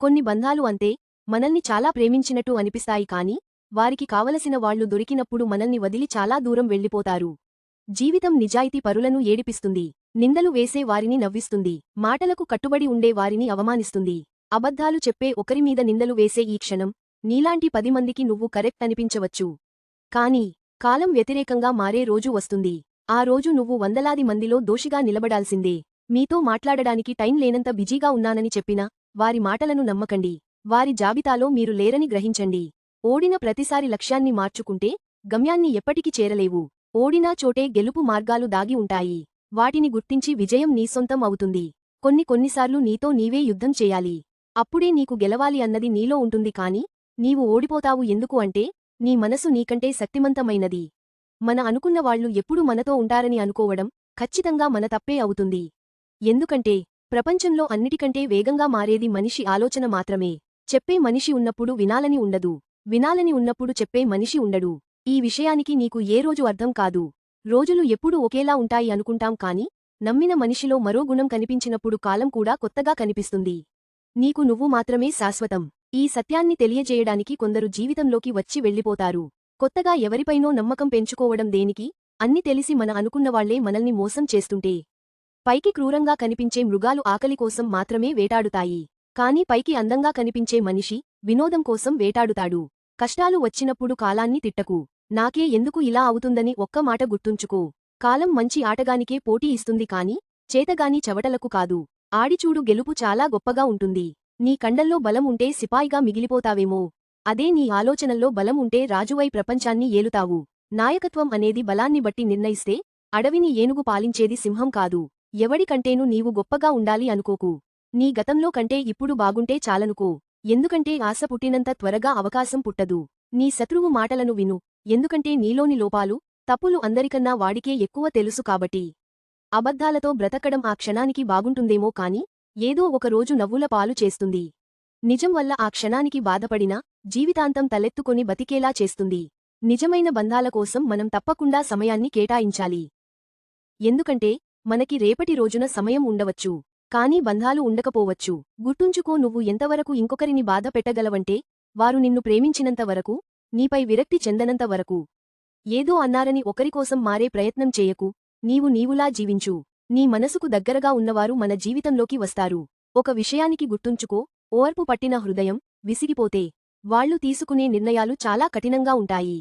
కొన్ని బంధాలు అంతే మనల్ని చాలా ప్రేమించినట్టు అనిపిస్తాయి కాని వారికి కావలసిన వాళ్ళు దొరికినప్పుడు మనల్ని వదిలి చాలా దూరం వెళ్ళిపోతారు. జీవితం నిజాయితీ పరులను ఏడిపిస్తుంది. నిందలు వేసే వారిని నవ్విస్తుంది. మాటలకు కట్టుబడి ఉండే వారిని అవమానిస్తుంది. అబద్ధాలు చెప్పే ఒకరిమీద నిందలు వేసే ఈ క్షణం నీలాంటి పది మందికి నువ్వు కరెక్ట్ అనిపించవచ్చు. కాని కాలం వ్యతిరేకంగా మారే రోజు వస్తుంది. ఆ రోజు నువ్వు వందలాది మందిలో దోషిగా నిలబడాల్సిందే. మీతో మాట్లాడడానికి టైం లేనంత బిజీగా ఉన్నానని చెప్పినా వారి మాటలను నమ్మకండి. వారి జాబితాలో మీరు లేరని గ్రహించండి. ఓడిన ప్రతిసారి లక్ష్యాన్ని మార్చుకుంటే గమ్యాన్ని ఎప్పటికి చేరలేవు. ఓడినా చోటే గెలుపు మార్గాలు దాగి ఉంటాయి. వాటిని గుర్తించి విజయం నీ సొంతం అవుతుంది. కొన్ని కొన్నిసార్లు నీతో నీవే యుద్ధం చేయాలి. అప్పుడే నీకు గెలవాలి అన్నది నీలో ఉంటుంది కాని నీవు ఓడిపోతావు ఎందుకు అంటే నీ మనసు నీకంటే శక్తిమంతమైనది. మన అనుకున్నవాళ్ళు ఎప్పుడు మనతో ఉంటారని అనుకోవడం ఖచ్చితంగా మన తప్పే అవుతుంది. ఎందుకంటే ప్రపంచంలో అన్నిటికంటే వేగంగా మారేది మనిషి ఆలోచన మాత్రమే. చెప్పే మనిషి ఉన్నప్పుడు వినాలని ఉండదు. వినాలని ఉన్నప్పుడు చెప్పే మనిషి ఉండడు. ఈ విషయానికి నీకు ఏ రోజు అర్థం కాదు. రోజులు ఎప్పుడూ ఒకేలా ఉంటాయి అనుకుంటాం కాని నమ్మిన మనిషిలో మరో గుణం కనిపించినప్పుడు కాలం కూడా కొత్తగా కనిపిస్తుంది. నీకు నువ్వు మాత్రమే శాశ్వతం. ఈ సత్యాన్ని తెలియజేయడానికి కొందరు జీవితంలోకి వచ్చి వెళ్ళిపోతారు. కొత్తగా ఎవరిపైనో నమ్మకం పెంచుకోవడం దేనికి? అన్ని తెలిసి మన అనుకున్నవాళ్ళే మనల్ని మోసం చేస్తుంటే. పైకి క్రూరంగా కనిపించే మృగాలు ఆకలి కోసం మాత్రమే వేటాడుతాయి. కాని పైకి అందంగా కనిపించే మనిషి వినోదం కోసం వేటాడుతాడు. కష్టాలు వచ్చినప్పుడు కాలాన్ని తిట్టకు. నాకే ఎందుకు ఇలా అవుతుందని ఒక్క మాట గుర్తుంచుకో. కాలం మంచి ఆటగానికే పోటీ ఇస్తుంది కాని చేతగాని చవటలకు కాదు. ఆడిచూడు గెలుపు చాలా గొప్పగా ఉంటుంది. నీ కండల్లో బలం ఉంటే సిపాయిగా మిగిలిపోతావేమో. అదే నీ ఆలోచనల్లో బలం ఉంటే రాజువై ప్రపంచాన్ని ఏలుతావు. నాయకత్వం అనేది బలాన్ని బట్టి నిర్ణయిస్తే అడవిని ఏనుగు పాలించేది సింహం కాదు. ఎవడికంటేను నీవు గొప్పగా ఉండాలి అనుకోకు. నీ గతంలో కంటే ఇప్పుడు బాగుంటే చాలనుకో. ఎందుకంటే ఆశ పుట్టినంత త్వరగా అవకాశం పుట్టదు. నీ శత్రువు మాటలను విను. ఎందుకంటే నీలోని లోపాలు తప్పులు అందరికన్నా వాడికే ఎక్కువ తెలుసు కాబట్టి. అబద్ధాలతో బ్రతకడం ఆ క్షణానికి బాగుంటుందేమో కాని ఏదో ఒకరోజు నవ్వుల పాలు చేస్తుంది. నిజం వల్ల ఆ క్షణానికి బాధపడినా జీవితాంతం తలెత్తుకొని బతికేలా చేస్తుంది. నిజమైన బంధాల కోసం మనం తప్పకుండా సమయాన్ని కేటాయించాలి. ఎందుకంటే మనకి రేపటి రోజున సమయం ఉండవచ్చు కానీ బంధాలు ఉండకపోవచ్చు. గుర్తుంచుకో నువ్వు ఎంతవరకు ఇంకొకరిని బాధ పెట్టగలవంటే వారు నిన్ను ప్రేమించినంత వరకు నీపై విరక్తి చెందనంత వరకు. ఏదో అన్నారని ఒకరికోసం మారే ప్రయత్నం చేయకు. నీవు నీవులా జీవించు. నీ మనసుకు దగ్గరగా ఉన్నవారు మన జీవితంలోకి వస్తారు. ఒక విషయానికి గుర్తుంచుకో ఓర్పు పట్టిన హృదయం విసిగిపోతే వాళ్ళు తీసుకునే నిర్ణయాలు చాలా కఠినంగా ఉంటాయి.